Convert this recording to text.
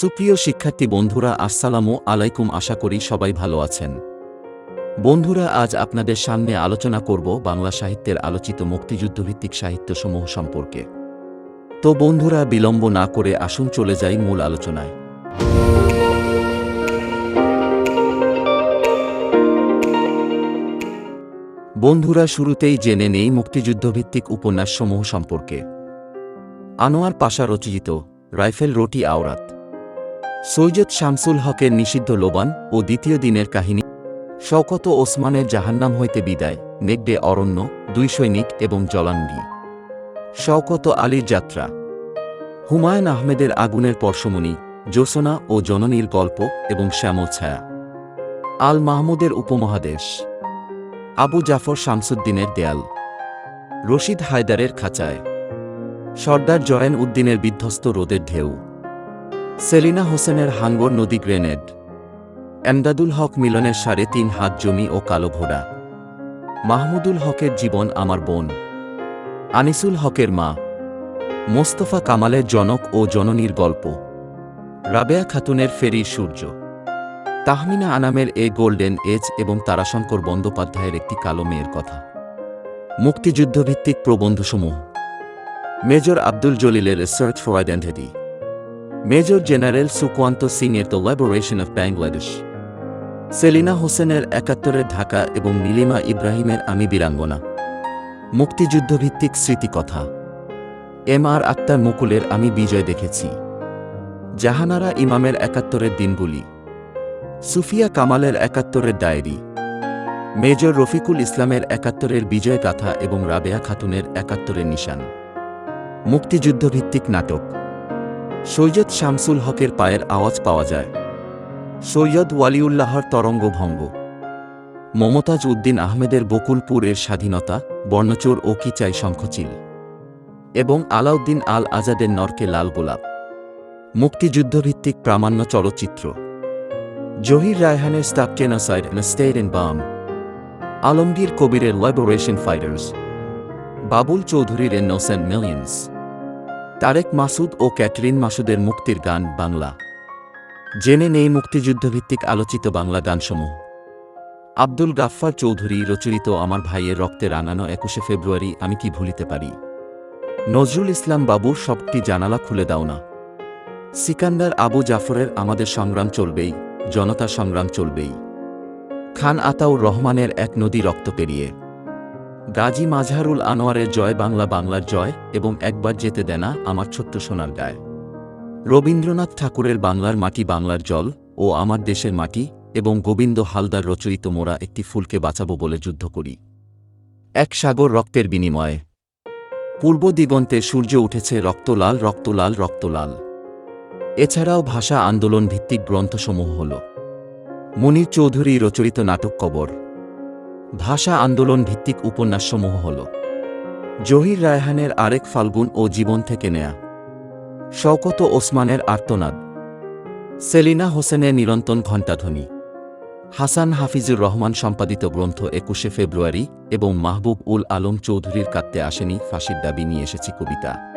সুপ্রিয় শিক্ষার্থী বন্ধুরা, আসসালামু আলাইকুম। আশা করি সবাই ভালো আছেন। বন্ধুরা, আজ আপনাদের সামনে আলোচনা করব বাংলা সাহিত্যের আলোচিত মুক্তিযুদ্ধভিত্তিক সাহিত্যসমূহ সম্পর্কে। তো বন্ধুরা, বিলম্ব না করে আসুন, চলে যাই মূল আলোচনায়। বন্ধুরা, শুরুতেই জেনে নেই মুক্তিযুদ্ধভিত্তিক উপন্যাসসমূহ সম্পর্কে। আনোয়ার পাশা রচিত, রাইফেল রোটি আওরাত। সৈয়দ শামসুল হকের নিষিদ্ধ লোবান ও দ্বিতীয় দিনের কাহিনী। শওকত ওসমানের জাহান্নাম হইতে বিদায় নেগডে অরণ্য, দুই সৈনিক এবং জলাঙ্গি। শওকত আলীর যাত্রা। হুমায়ুন আহমেদের আগুনের পরশমণি, জোসনা ও জননীর গল্প এবং শ্যামল ছায়া। আল মাহমুদের উপমহাদেশ। আবু জাফর শামসুদ্দিনের দেয়াল। রশিদ হায়দারের খাঁচায়। সর্দার জয়েন উদ্দিনের বিধ্বস্ত রোদের ঢেউ। সেলিনা হোসেনের হাঙ্গর নদী গ্রেনেড। এমদাদুল হক মিলনের সাড়ে তিন হাত জমি ও কালো ঘোড়া। মাহমুদুল হকের জীবন আমার বোন। আনিসুল হকের মা। মোস্তফা কামালের জনক ও জননীর গল্প। রাবেয়া খাতুনের ফেরির সূর্য। তাহমিনা আনামের এ গোল্ডেন এজ এবং তারাশঙ্কর বন্দ্যোপাধ্যায়ের একটি কালো মেয়ের কথা। মুক্তিযুদ্ধভিত্তিক প্রবন্ধসমূহ। Major Abdul জলিলের research for identity. Major general Sukhwant Singh এর the liberation of Bangladesh Selina হোসেনের একাত্তরের ঢাকা এবং নীলিমা ইব্রাহিমের আমি বীরাঙ্গনা মুক্তিযুদ্ধভিত্তিক স্মৃতিকথা এম আর আক্তার মুকুলের আমি বিজয় দেখেছি জাহানারা ইমামের একাত্তরের দিনগুলি সুফিয়া কামালের একাত্তরের ডায়েরি মেজর রফিকুল ইসলামের একাত্তরের বিজয় গাথা এবং রাবেয়া খাতুনের একাত্তরের নিশান মুক্তিযুদ্ধভিত্তিক নাটক সৈয়দ শামসুল হকের পায়ের আওয়াজ পাওয়া যায়। সৈয়দ ওয়ালিউল্লাহর তরঙ্গ ভঙ্গ মমতাজ উদ্দিন আহমেদের বকুলপুরের স্বাধীনতা, বর্ণচোর ও কিচাই শঙ্খচিল। এবং আলাউদ্দিন আল আজাদের নরকে লাল গোলাপ। মুক্তিযুদ্ধভিত্তিক প্রামাণ্য চলচ্চিত্র। জহির রায়হানের স্টাক জেনোসাইড স্টেট ইন বাম। আলমগীর কবিরের লাইবারেশন ফাইটার্স। বাবুল চৌধুরীর ইনোসেন্ট মিলিয়ন্স। তারেক মাসুদ ও ক্যাটরিন মাসুদের মুক্তির গান বাংলা। জেনে নেই মুক্তিযুদ্ধভিত্তিক আলোচিত বাংলা গানসমূহ। আব্দুল গাফফার চৌধুরী রচরিত আমার ভাইয়ের রক্তে রাঙানো একুশে ফেব্রুয়ারি আমি কি ভুলিতে পারি? নজরুল ইসলাম বাবুর সবটি জানালা খুলে দাও না। সিকান্দার আবু জাফরের আমাদের সংগ্রাম চলবেই জনতা সংগ্রাম চলবেই। খান আতাউর রহমানের এক নদী রক্ত পেরিয়ে। গাজী মাজহারুল আনোয়ারের জয় বাংলা বাংলার জয় এবং একবার যেতে দেনা আমার ছোট্ট সোনার গায়। রবীন্দ্রনাথ ঠাকুরের বাংলার মাটি বাংলার জল ও আমার দেশের মাটি এবং গোবিন্দ হালদার রচয়িত মোরা একটি ফুলকে বাঁচাবো বলে যুদ্ধ করি। এক সাগর রক্তের বিনিময়ে। পূর্ব দিগন্তে সূর্য উঠেছে রক্তলাল রক্তলাল রক্তলাল এছাড়াও ভাষা আন্দোলন ভিত্তিক গ্রন্থসমূহ হল। মনির চৌধুরী রচরিত নাটক কবর। ভাষা আন্দোলন ভিত্তিক উপন্যাসসমূহ হল জহির রায়হানের আরেক ফাল্গুন ও জীবন থেকে নেয়া। শওকত ওসমানের আর্তনাদ। সেলিনা হোসেনের নিরন্তন ঘণ্টাধ্বনি। হাসান হাফিজুর রহমান সম্পাদিত গ্রন্থ একুশে ফেব্রুয়ারি এবং মাহবুব উল আলম চৌধুরীর কাত্তে আসেনি, ফাঁসির দাবি নিয়ে এসেছি কবিতা।